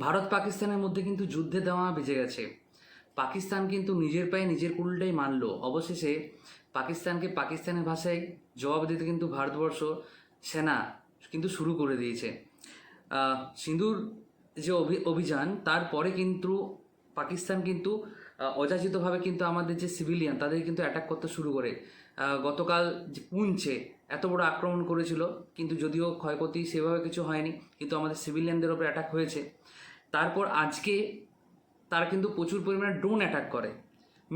ভারত পাকিস্তানের মধ্যে কিন্তু যুদ্ধে দেওয়া বেজে গেছে। পাকিস্তান কিন্তু নিজের পায়ে নিজের কুলটাই মানল। অবশেষে পাকিস্তানকে পাকিস্তানের ভাষায় জবাব দিতে কিন্তু ভারতবর্ষ সেনা কিন্তু শুরু করে দিয়েছে। সিন্ধুর যে অভি- অভিযান, তারপরে কিন্তু পাকিস্তান কিন্তু অযাচিতভাবে কিন্তু আমাদের যে সিভিলিয়ান তাদের কিন্তু অ্যাটাক করতে শুরু করে। গতকাল যে পুঞ্চে এত বড় আক্রমণ করেছিল, কিন্তু যদিও ক্ষয়ক্ষতি সেভাবে কিছু হয়নি, কিন্তু আমাদের সিভিলিয়ানদের ওপর অ্যাটাক হয়েছে। তারপর আজকে তারা কিন্তু প্রচুর পরিমাণে ড্রোন অ্যাটাক করে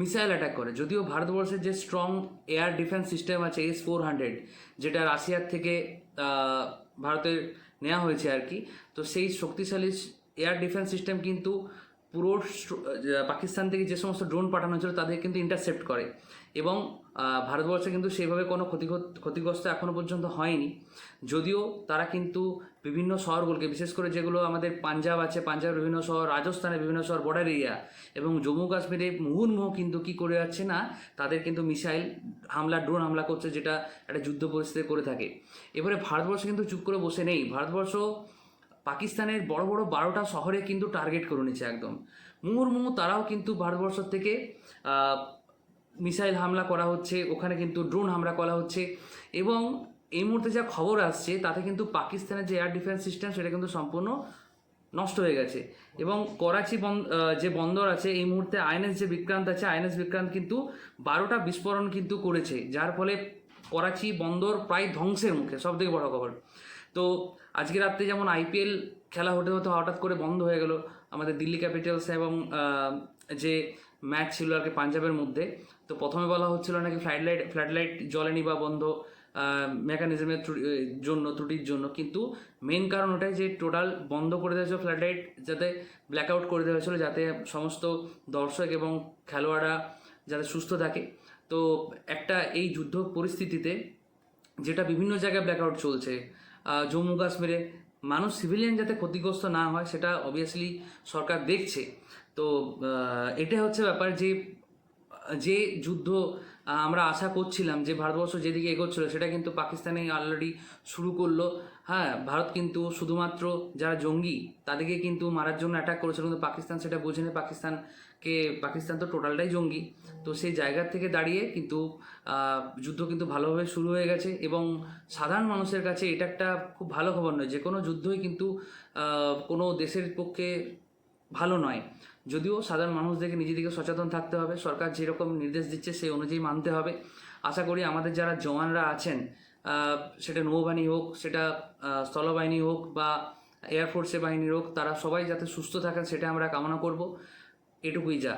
মিসাইল অ্যাটাক করে। যদিও ভারতবর্ষের যে স্ট্রং এয়ার ডিফেন্স সিস্টেম আছে এস ফোর হান্ড্রেড যেটা রাশিয়ার থেকে ভারতের নেওয়া হয়েছে আর কি, তো সেই শক্তিশালী এয়ার ডিফেন্স সিস্টেম কিন্তু পুরো পাকিস্তান থেকে যে সমস্ত ড্রোন পাঠানো হয়েছিল তাদের কিন্তু ইন্টারসেপ্ট করে। এবং ভারতবর্ষে কিন্তু সেইভাবে কোনো ক্ষতি ক্ষতিগ্রস্ত এখনও পর্যন্ত হয়নি। যদিও তারা কিন্তু বিভিন্ন শহরগুলোকে, বিশেষ করে যেগুলো আমাদের পাঞ্জাব আছে, পাঞ্জাবের বিভিন্ন শহর, রাজস্থানের বিভিন্ন শহর বর্ডার এরিয়া এবং জম্মু কাশ্মীরে মুহুর্মুহ কিন্তু কি করে যাচ্ছে না, তাদের কিন্তু মিসাইল হামলা ড্রোন হামলা করছে, যেটা একটা যুদ্ধ পরিস্থিতি করে থাকে। এবারে ভারতবর্ষ কিন্তু চুপ করে বসে নেই। ভারতবর্ষ পাকিস্তানের বড় বড় বারোটা শহরে কিন্তু টার্গেট করে নিচ্ছে একদম। মুহুর্মুহু তারাও কিন্তু ভারতবর্ষ থেকে মিসাইল হামলা করা হচ্ছে, ওখানে কিন্তু ড্রোন হামলা করা হচ্ছে এবং এই মুহূর্তে যা খবর আসছে, তাতে কিন্তু পাকিস্তানের যে এয়ার ডিফেন্স সিস্টেম সেটা কিন্তু সম্পূর্ণ নষ্ট হয়ে গেছে। এবং করাচি যে বন্দর আছে, এই মুহূর্তে আইএনএস যে বিক্রান্ত আছে, আইএনএস বিক্রান্ত কিন্তু বারোটা বিস্ফোরণ কিন্তু করেছে, যার ফলে করাচি বন্দর প্রায় ধ্বংসের মুখে সব থেকে বড় খবর। তো আজকে রাত্রে যেমন আইপিএল খেলা হতে হতে হঠাৎ করে বন্ধ হয়ে গেল, আমাদের দিল্লি ক্যাপিটালস এবং যে ম্যাচ ছিল আর কি পাঞ্জাবের মধ্যে, তো প্রথমে বলা হচ্ছিল নাকি ফ্লাইট লাইট ফ্লাইট লাইট জ্বলেনি বা বন্ধ মেকানিজমের জন্য, ত্রুটির জন্য। কিন্তু মেন কারণ ওটাই যে টোটাল বন্ধ করে দেওয়া হয়েছিল ফ্লাইট লাইট, যাতে ব্ল্যাক আউট করে দেওয়া হয়েছিল, যাতে সমস্ত দর্শক এবং খেলোয়াড়রা যাতে সুস্থ থাকে। তো একটা এই যুদ্ধ পরিস্থিতিতে যেটা বিভিন্ন জায়গায় ব্ল্যাক আউট চলছে জম্মু কাশ্মীরে মানুষ সিভিলিয়ান যাতে ক্ষতিগ্রস্ত না হয়, সেটা অবভিয়াসলি সরকার দেখছে। তো এটা হচ্ছে ব্যাপার যে যে যুদ্ধ আমরা আশা করছিলাম যে ভারতবর্ষ যেদিকে এগোচ্ছিল সেটা কিন্তু পাকিস্তানে অলরেডি শুরু করল। হ্যাঁ ভারত কিন্তু শুধুমাত্র যারা জঙ্গি, তাদেরকে কিন্তু মারার জন্য অ্যাটাক করেছিল কিন্তু পাকিস্তান সেটা বোঝেনি পাকিস্তানকে, পাকিস্তান তো টোটালটাই জঙ্গি। তো সেই জায়গা থেকে দাঁড়িয়ে কিন্তু যুদ্ধ কিন্তু ভালোভাবে শুরু হয়ে গেছে এবং সাধারণ মানুষের কাছে এটা একটা খুব ভালো খবর নয়। যে কোনো যুদ্ধই কিন্তু কোনো দেশের পক্ষে ভালো নয়। যদিও সাধারণ মানুষদেরকে নিজেদেরকে সচেতন থাকতে হবে, সরকার যেরকম নির্দেশ দিচ্ছে সেই অনুযায়ী মানতে হবে। আশা করি আমাদের যারা জওয়ানরা আছেন সেটা নৌবাহিনী হোক, সেটা স্থলবাহিনী হোক বা এয়ারফোর্সের বাহিনী হোক, তারা সবাই যাতে সুস্থ থাকেন সেটা আমরা কামনা করব। এটুকুই যা।